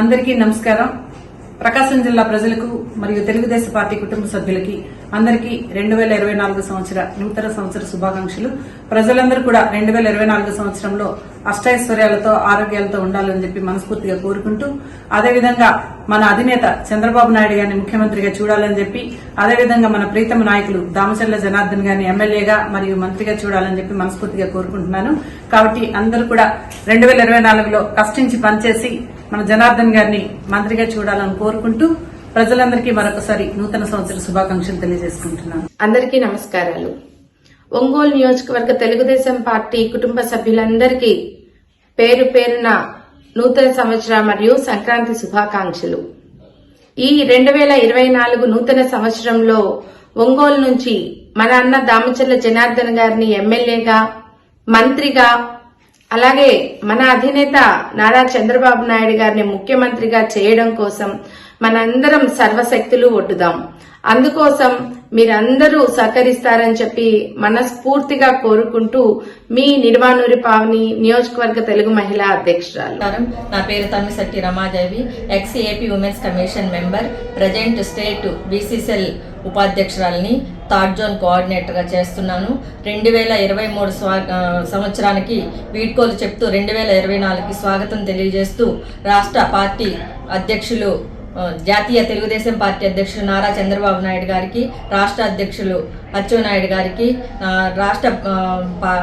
అందరికీ నమస్కారం. ప్రకాశం జిల్లా ప్రజలకు మరియు తెలుగుదేశం పార్టీ కుటుంబ సభ్యులకి అందరికీ రెండు వేల ఇరవై నాలుగు సంవత్సర నూతన సంవత్సర శుభాకాంక్షలు. ప్రజలందరూ కూడా రెండు వేల ఇరవై నాలుగు సంవత్సరంలో అష్టైశ్వర్యాలతో ఆరోగ్యాలతో ఉండాలని చెప్పి మనస్ఫూర్తిగా కోరుకుంటూ అదేవిధంగా మన అధినేత చంద్రబాబు నాయుడు గారిని ముఖ్యమంత్రిగా చూడాలని చెప్పి అదేవిధంగా మన ప్రీతమ నాయకులు దామచర్ల జనార్దన్ గారిని ఎమ్మెల్యేగా మరియు మంత్రిగా చూడాలని చెప్పి మనస్ఫూర్తిగా కోరుకుంటున్నాను. కాబట్టి అందరూ కూడా రెండు వేల ఇరవై నాలుగులో కష్టించి పనిచేసి మన జనార్దన్ గారిని మంత్రిగా చూడాలని కోరుకుంటూ ప్రజలందరికీ మరొకసారి నూతన సంవత్సర శుభాకాంక్షలు తెలియజేసుకుంటున్నాను. అందరికీ నమస్కారాలు. ఒంగోలు నియోజకవర్గ తెలుగుదేశం పార్టీ కుటుంబ సభ్యులందరికీ పేరు పేరున నూతన సంవత్సర మరియు సంక్రాంతి శుభాకాంక్షలు. ఈ రెండు వేల ఇరవై నాలుగు నూతన సంవత్సరంలో ఒంగోలు నుంచి మన అన్న దామచర్ల జనార్దన్ గారిని ఎమ్మెల్యేగా మంత్రిగా అలాగే మన అధినేత నారా చంద్రబాబు నాయుడు గారిని ముఖ్యమంత్రిగా చేయడం కోసం మనందరం సర్వశక్తులు ఒడ్డుదాం. అందుకోసం మీరందరూ సహకరిస్తారని చెప్పి మనస్ఫూర్తిగా కోరుకుంటూ మీ నిర్వాణూరి పావని నియోజకవర్గ తెలుగు మహిళా అధ్యక్షురాలు. నా పేరు Tammisetti Ramadevi ex AP women's commission member present state BCCL ఉపాధ్యక్షురాలని third zone కోఆర్డినేటర్గా చేస్తున్నాను. రెండు వేల ఇరవై మూడు స్వా సంవత్సరానికి వీడ్కోలు చెప్తూ రెండు వేల ఇరవై నాలుగుకి స్వాగతం తెలియజేస్తూ రాష్ట్ర పార్టీ అధ్యక్షులు జాతీయ తెలుగుదేశం పార్టీ అధ్యక్షులు నారా చంద్రబాబు నాయుడు గారికి రాష్ట్ర అధ్యక్షులు అచ్చెన్నాయుడు గారికి రాష్ట్ర పా-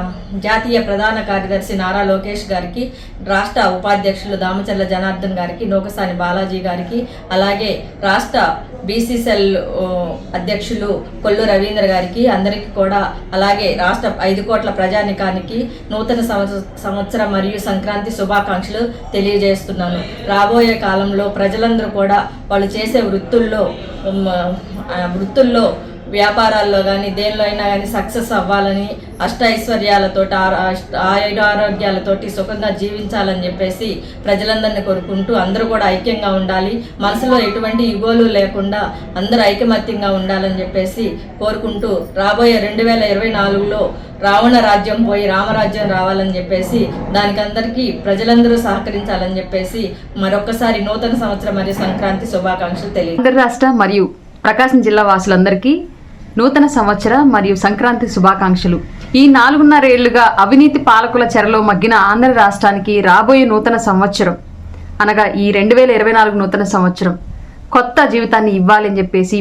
జాతీయ ప్రధాన కార్యదర్శి నారా లోకేష్ గారికి రాష్ట్ర ఉపాధ్యక్షులు దామచర్ల జనార్దన్ గారికి నోకసాని బాలాజీ గారికి అలాగే రాష్ట్ర బీసీసీఎల్ అధ్యక్షులు కొల్లు రవీంద్ర గారికి అందరికీ కూడా అలాగే రాష్ట్ర ఐదు కోట్ల ప్రజానికానికి నూతన సంవత్సరం మరియు సంక్రాంతి శుభాకాంక్షలు తెలియజేస్తున్నాను. రాబోయే కాలంలో ప్రజలందరూ కూడా వాళ్ళు చేసే వృత్తుల్లో వృత్తుల్లో వ్యాపారాల్లో కానీ దేనిలో అయినా కానీ సక్సెస్ అవ్వాలని అష్ట ఐశ్వర్యాలతో ఆయుర ఆరోగ్యాలతోటి సుఖంగా జీవించాలని చెప్పేసి ప్రజలందరినీ కోరుకుంటూ అందరూ కూడా ఐక్యంగా ఉండాలి. మనసులో ఎటువంటి ఇగోలు లేకుండా అందరూ ఐకమత్యంగా ఉండాలని చెప్పేసి కోరుకుంటూ రాబోయే రెండు వేల ఇరవై నాలుగులో రావణ రాజ్యం పోయి రామరాజ్యం రావాలని చెప్పేసి దానికి అందరికీ ప్రజలందరూ సహకరించాలని చెప్పేసి మరొకసారి నూతన సంవత్సరం మరియు సంక్రాంతి శుభాకాంక్షలు తెలియ రాష్ట్ర మరియు ప్రకాశం జిల్లా వాసులందరికీ నూతన సంవత్సర మరియు సంక్రాంతి శుభాకాంక్షలు. ఈ నాలుగున్నరేళ్ళుగా అవినీతి పాలకుల చెరలో మగ్గిన ఆంధ్ర రాష్ట్రానికి రాబోయే నూతన సంవత్సరం. అనగా ఈ రెండు వేల ఇరవై నాలుగు నూతన సంవత్సరం. కొత్త జీవితాన్ని ఇవ్వాలని చెప్పేసి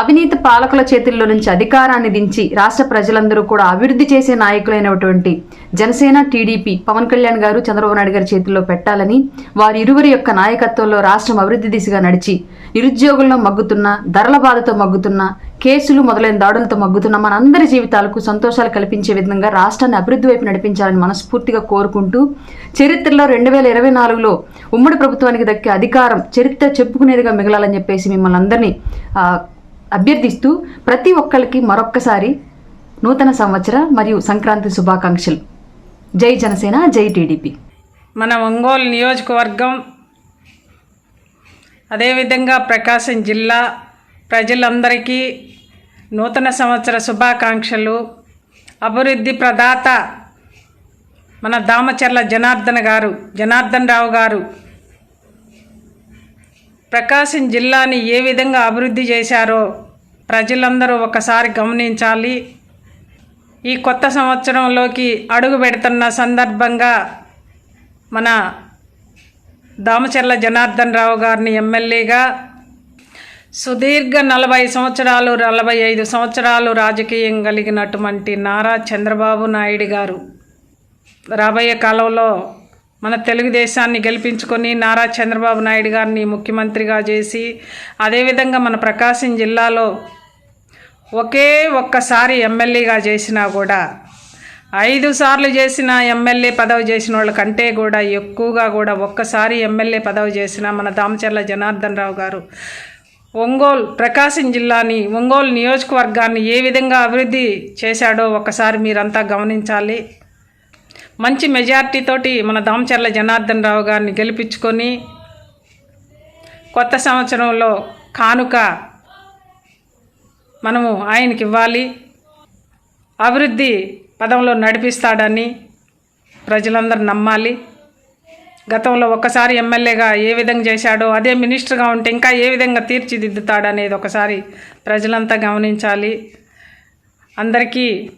అవినీతి పాలకుల చేతుల్లో నుంచి అధికారాన్ని దించి రాష్ట్ర ప్రజలందరూ కూడా అభివృద్ధి చేసే నాయకులైనటువంటి జనసేన టీడీపీ పవన్ కళ్యాణ్ గారు చంద్రబాబు నాయుడు గారి చేతుల్లో పెట్టాలని వారి ఇరువురి యొక్క నాయకత్వంలో రాష్ట్రం అభివృద్ధి దిశగా నడిచి నిరుద్యోగుల్లో మగ్గుతున్న ధరల బాధతో మగ్గుతున్న కేసులు మొదలైన దాడులతో మగ్గుతున్న మనందరి జీవితాలకు సంతోషాలు కల్పించే విధంగా రాష్ట్రాన్ని అభివృద్ధి వైపు నడిపించాలని మనస్ఫూర్తిగా కోరుకుంటూ చరిత్రలో రెండు వేల ఇరవై నాలుగులో ఉమ్మడి ప్రభుత్వానికి దక్కే అధికారం చరిత్ర చెప్పుకునేదిగా మిగలాలని చెప్పేసి మిమ్మల్ని అందరినీ అభ్యర్థిస్తూ ప్రతి ఒక్కరికి మరొక్కసారి నూతన సంవత్సర మరియు సంక్రాంతి శుభాకాంక్షలు. జై జనసేన జై టీడీపీ. మన ఒంగోలు నియోజకవర్గం అదేవిధంగా ప్రకాశం జిల్లా ప్రజలందరికీ నూతన సంవత్సర శుభాకాంక్షలు. అభివృద్ధి ప్రదాత మన దామచర్ల జనార్దన్ గారు జనార్దన్ రావు గారు. ప్రకాశం జిల్లాని ఏ విధంగా అభివృద్ధి చేశారో ప్రజలందరూ ఒకసారి గమనించాలి. ఈ కొత్త సంవత్సరంలోకి అడుగు పెడుతున్న సందర్భంగా మన దామచర్ల జనార్దన్ రావు గారిని ఎమ్మెల్యేగా సుదీర్ఘ నలభై సంవత్సరాలు నలభై ఐదు సంవత్సరాలు రాజకీయం కలిగినటువంటి నారా చంద్రబాబు నాయుడు గారు. రాబోయే కాలంలో మన తెలుగుదేశాన్ని గెలిపించుకొని నారా చంద్రబాబు నాయుడు గారిని ముఖ్యమంత్రిగా చేసి అదేవిధంగా మన ప్రకాశం జిల్లాలో ఒకే ఒక్కసారి ఎమ్మెల్యేగా చేసినా కూడా ఐదు సార్లు చేసిన ఎమ్మెల్యే పదవి చేసిన వాళ్ళకంటే కూడా ఎక్కువగా కూడా ఒక్కసారి ఎమ్మెల్యే పదవి చేసిన మన దామచర్ల జనార్దన్ రావు గారు. ఒంగోలు ప్రకాశం జిల్లాని ఒంగోలు నియోజకవర్గాన్ని ఏ విధంగా అభివృద్ధి చేశాడో ఒకసారి మీరంతా గమనించాలి. మంచి మెజార్టీతోటి మన దామచర్ల జనార్దన్ రావు గారిని గెలిపించుకొని కొత్త సంవత్సరంలో కానుక మనము ఆయనకి ఇవ్వాలి. అభివృద్ధి పదంలో నడిపిస్తాడని ప్రజలందరూ నమ్మాలి. గతంలో ఒక్కసారి ఎమ్మెల్యేగా ఏ విధంగా చేశాడో అదే మినిస్టర్గా ఉంటే ఇంకా ఏ విధంగా తీర్చిదిద్దుతాడు అనేది ఒకసారి ప్రజలంతా గమనించాలి. అందరికీ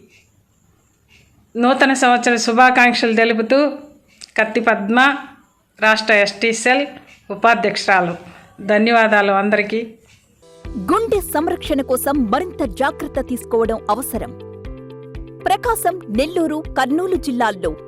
నూతన సంవత్సర శుభాకాంక్షలు తెలుపుతూ కత్తి పద్మ రాష్ట్ర ఎస్టీ సెల్ ఉపాధ్యక్షురాలు. ధన్యవాదాలు అందరికీ. గుండె సంరక్షణ కోసం మరింత జాగ్రత్త తీసుకోవడం అవసరం. ప్రకాశం నెల్లూరు కర్నూలు జిల్లాల్లో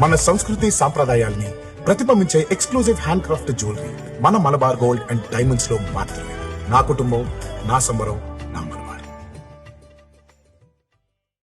మన సంస్కృతి సాంప్రదాయాల్ని ప్రతిబింబించే ఎక్స్క్లూజివ్ హ్యాండ్ క్రాఫ్ట్ జ్యువెలరీ మన మలబార్ గోల్డ్ అండ్ డైమండ్స్లో మాత్రమే. నా కుటుంబం నా సంబరం